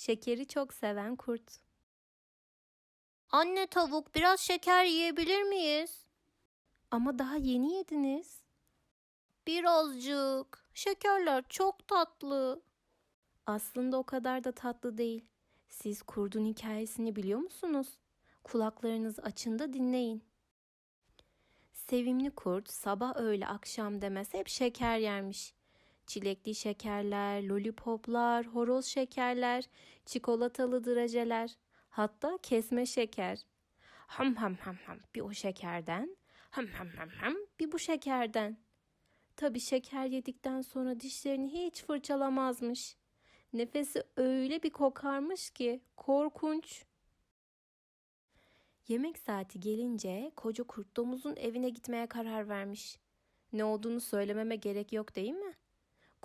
Şekeri çok seven kurt. Anne tavuk biraz şeker yiyebilir miyiz? Ama daha yeni yediniz. Birazcık. Şekerler çok tatlı. Aslında o kadar da tatlı değil. Siz kurdun hikayesini biliyor musunuz? Kulaklarınız açın da dinleyin. Sevimli kurt sabah öğle akşam demez hep şeker yermiş. Çilekli şekerler, lollipoplar, horoz şekerler, çikolatalı drajeler, hatta kesme şeker. Ham ham ham ham bir o şekerden, ham ham ham ham bir bu şekerden. Tabii şeker yedikten sonra dişlerini hiç fırçalamazmış. Nefesi öyle bir kokarmış ki korkunç. Yemek saati gelince koca kurt domuzun evine gitmeye karar vermiş. Ne olduğunu söylememe gerek yok değil mi?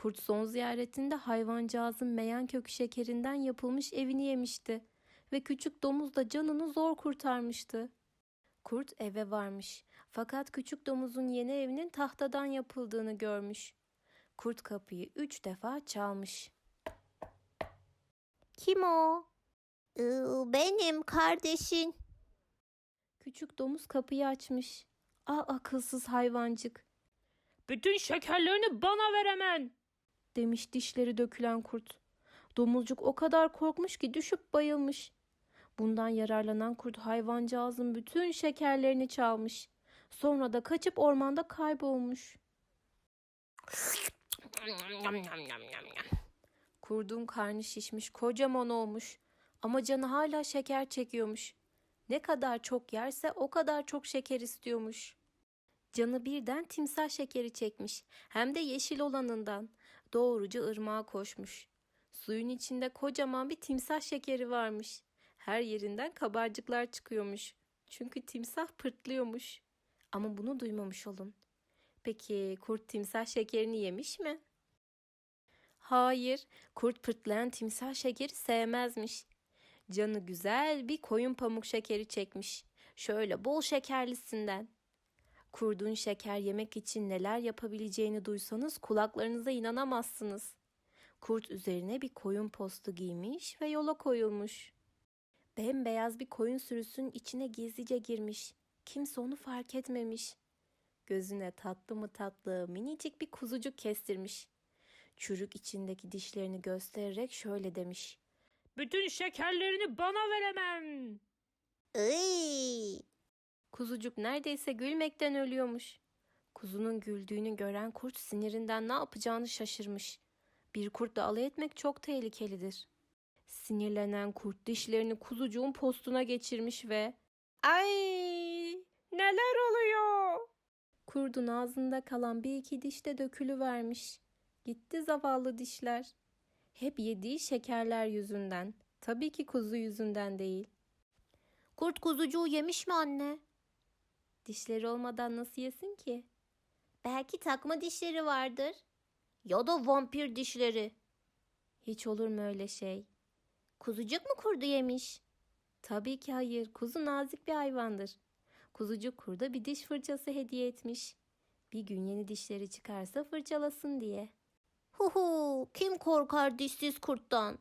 Kurt son ziyaretinde hayvancağızın meyan kökü şekerinden yapılmış evini yemişti ve küçük domuz da canını zor kurtarmıştı. Kurt eve varmış fakat küçük domuzun yeni evinin tahtadan yapıldığını görmüş. Kurt kapıyı üç defa çalmış. Kim o? Ee, benim kardeşin. Küçük domuz kapıyı açmış. Ah akılsız hayvancık. Bütün şekerlerini bana ver hemen. Demiş dişleri dökülen kurt. Domuzcuk o kadar korkmuş ki düşüp bayılmış. Bundan yararlanan kurt hayvancağızın bütün şekerlerini çalmış. Sonra da kaçıp ormanda kaybolmuş. Kurdun karnı şişmiş, kocaman olmuş. Ama canı hala şeker çekiyormuş. Ne kadar çok yerse o kadar çok şeker istiyormuş. Canı birden timsah şekeri çekmiş. Hem de yeşil olanından. Doğruca ırmağa koşmuş. Suyun içinde kocaman bir timsah şekeri varmış. Her yerinden kabarcıklar çıkıyormuş. Çünkü timsah pırtlıyormuş. Ama bunu duymamış olun. Peki kurt timsah şekerini yemiş mi? Hayır, kurt pırtlayan timsah şekeri sevmezmiş. Canı güzel bir koyun pamuk şekeri çekmiş. Şöyle bol şekerlisinden. Kurdun şeker yemek için neler yapabileceğini duysanız kulaklarınıza inanamazsınız. Kurt üzerine bir koyun postu giymiş ve yola koyulmuş. Bembeyaz bir koyun sürüsünün içine gizlice girmiş. Kimse onu fark etmemiş. Gözüne tatlı mı tatlı minicik bir kuzucuk kestirmiş. Çürük içindeki dişlerini göstererek şöyle demiş. Bütün şekerlerini bana ver hemen. Iy. Kuzucuk neredeyse gülmekten ölüyormuş. Kuzunun güldüğünü gören kurt sinirinden ne yapacağını şaşırmış. Bir kurtla alay etmek çok tehlikelidir. Sinirlenen kurt dişlerini kuzucuğun postuna geçirmiş ve Ay neler oluyor? kurdun ağzında kalan bir iki diş de dökülüvermiş. Gitti zavallı dişler. Hep yediği şekerler yüzünden. Tabii ki kuzu yüzünden değil. Kurt kuzucuğu yemiş mi anne? Dişleri olmadan nasıl yesin ki? Belki takma dişleri vardır. Ya da vampir dişleri. Hiç olur mu öyle şey? Kuzucuk mu kurdu yemiş? Tabii ki hayır. Kuzu nazik bir hayvandır. Kuzucuk kurda bir diş fırçası hediye etmiş. Bir gün yeni dişleri çıkarsa fırçalasın diye. Huhu, kim korkar dişsiz kurttan?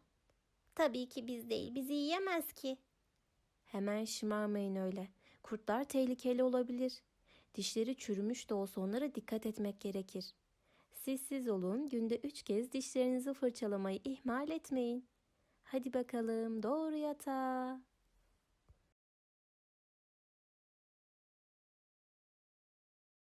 Tabii ki biz değil, bizi yiyemez ki. Hemen şımarmayın öyle. Kurtlar tehlikeli olabilir. Dişleri çürümüş de olsa onlara dikkat etmek gerekir. Siz olun, günde üç kez dişlerinizi fırçalamayı ihmal etmeyin. Hadi bakalım doğru yatağa.